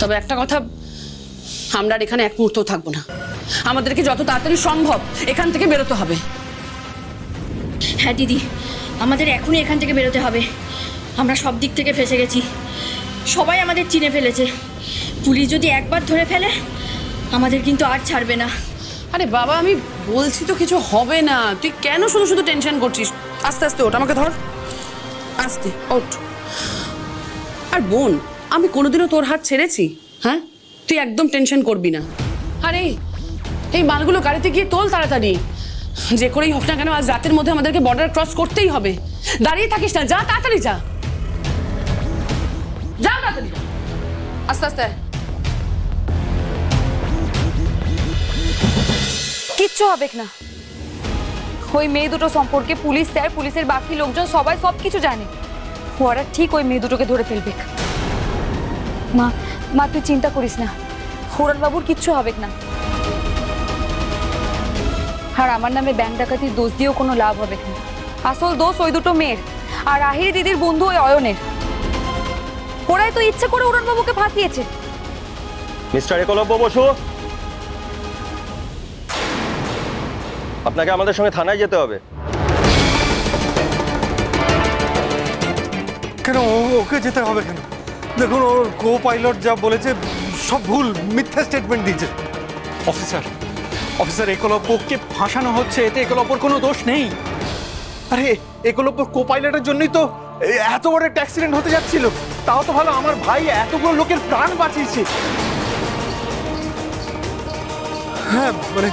তবে একটা কথা আমরা আর এখানে এক মুহূর্তও থাকব না। আমাদেরকে যত তাড়াতাড়ি সম্ভব এখান থেকে বেরোতে হবে। হ্যাঁ দিদি আমাদের এখনই এখান থেকে বেরোতে হবে। আমরা সব দিক থেকে ফেসে গেছি। সবাই আমাদের চিনে ফেলেছে। পুলিশ যদি একবার ধরে ফেলে আমাদের কিন্তু আর ছাড়বে না। আরে বাবা আমি বলছি তো কিছু হবে না। তুই কেন শুধু শুধু টেনশন করছিস? আস্তে আস্তে ওঠ আমাকে ধর। আস্তে ওঠ। আর বোন আমি কোনোদিনও তোর হাত ছেড়েছি। হ্যাঁ? তুই একদম টেনশন করবি না। আরে, এই মালগুলো গাড়িতে গিয়ে তোল তাড়াতাড়ি। যে করেই হোক না কেন, আজ রাতের মধ্যে আমাদেরকে বর্ডার ক্রস করতেই হবে। দাঁড়িয়ে থাকিস না, যা, তাড়াতাড়ি যা। যা তাড়াতাড়ি। আস্তে আস্তে। কিচ্ছু হবে না। ওই মেয়ে দুটো সম্পর্কে পুলিশ, স্যার, পুলিশের বাকি লোকজন সবাই সব কিছু জানে। ওরা ঠিক ওই মেয়ে দুটোকে ধরে ফেলবে। মা মা তুই চিন্তা করিস না। বাবুর কিচ্ছু হবে না। আর আমার নামে ব্যাংক ডাকাতির দোষ দিয়েও কোনো লাভ হবে না। আসল দোষ ওই দুটো মেয়ের। আর আহিরি দিদির বন্ধু ওই অয়নের। ওরাই তো ইচ্ছে করে বাবুকে ফাঁসিয়েছে। মিস্টার একলব্য বসু। আপনাকে আমাদের সঙ্গে থানায় যেতে হবে। কেন ও- ওকে যেতে হবে কেন? দেখুন ওর কো পাইলট যা বলেছে সব ভুল মিথ্যা স্টেটমেন্ট দিয়েছে। অফিসার অফিসার একলব্যকে ফাঁসানো হচ্ছে এতে একলব্যর কোনো দোষ নেই। আরে একলব্য কো পাইলটের জন্যই তো এত বড় একটা অ্যাক্সিডেন্ট হতে যাচ্ছিল। তাও তো ভালো আমার ভাই এতগুলো লোকের প্রাণ বাঁচিয়েছে। হ্যাঁ মানে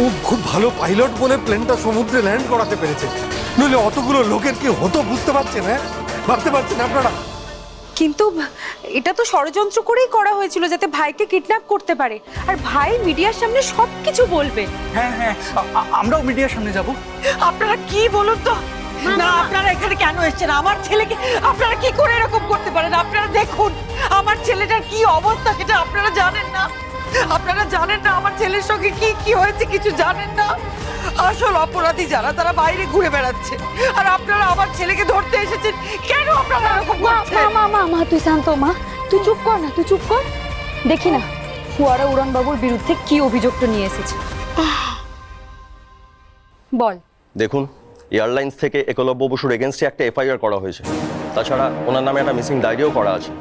ও খুব ভালো পাইলট বলে প্লেনটা সমুদ্রে ল্যান্ড করাতে পেরেছে। নইলে অতগুলো লোকের কি হতো বুঝতে পারছেন হ্যাঁ? ভাবতে পারছেন আপনারা? কিন্তু এটা তো ষড়যন্ত্র করেই করা হয়েছিল যাতে ভাইকে কিডন্যাপ করতে পারে। আর ভাই মিডিয়ার সামনে সব কিছু বলবে। হ্যাঁ হ্যাঁ আ- আমরাও মিডিয়ার সামনে যাব। আপনারা কি বলুন তো? না আপনারা এখানে কেন এসেছেন? আমার ছেলেকে আপনারা কি করে এরকম করতে পারেন? আপনারা দেখুন আমার ছেলেটার কি অবস্থা সেটা আপনারা জানেন না। আপনারা জানেন না আমার ছেলের সঙ্গে কি কি হয়েছে কিছু জানেন না। আসল অপরাধী যারা তারা বাইরে ঘুরে বেড়াচ্ছে। আর আপনারা আমার ছেলেকে ধরতে এসেছেন কেন আপনারা এরকম মা করছেন? মা মা মা তুই শান্ত মা। তুই চুপ কর না তুই চুপ কর। দেখি না ফুয়ারা উড়ানবাবুর বিরুদ্ধে কি অভিযোগটা নিয়ে এসেছে। বল। দেখুন এয়ারলাইন্স থেকে একলব্য বসুর এগেনস্টে একটা এফআইআর করা হয়েছে। তাছাড়া ওনার নামে একটা মিসিং ডায়েরিও করা আছে।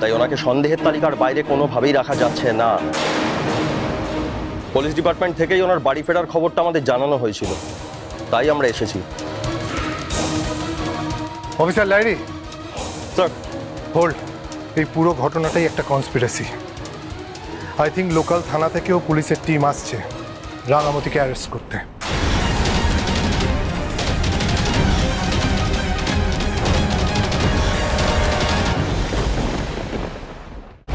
তাই ওনাকে সন্দেহের তালিকার বাইরে কোনোভাবেই রাখা যাচ্ছে না। পুলিশ ডিপার্টমেন্ট থেকেই ওনার বাড়ি ফেরার খবরটা আমাদের জানানো হয়েছিল। তাই আমরা এসেছি। Officer Lairi sir. হোল্ড এই পুরো ঘটনাটাই একটা কনস্পিরেসি আই থিঙ্ক লোকাল থানা থেকেও পুলিশের টিম আসছে রাঙামতিকে অ্যারেস্ট করতে।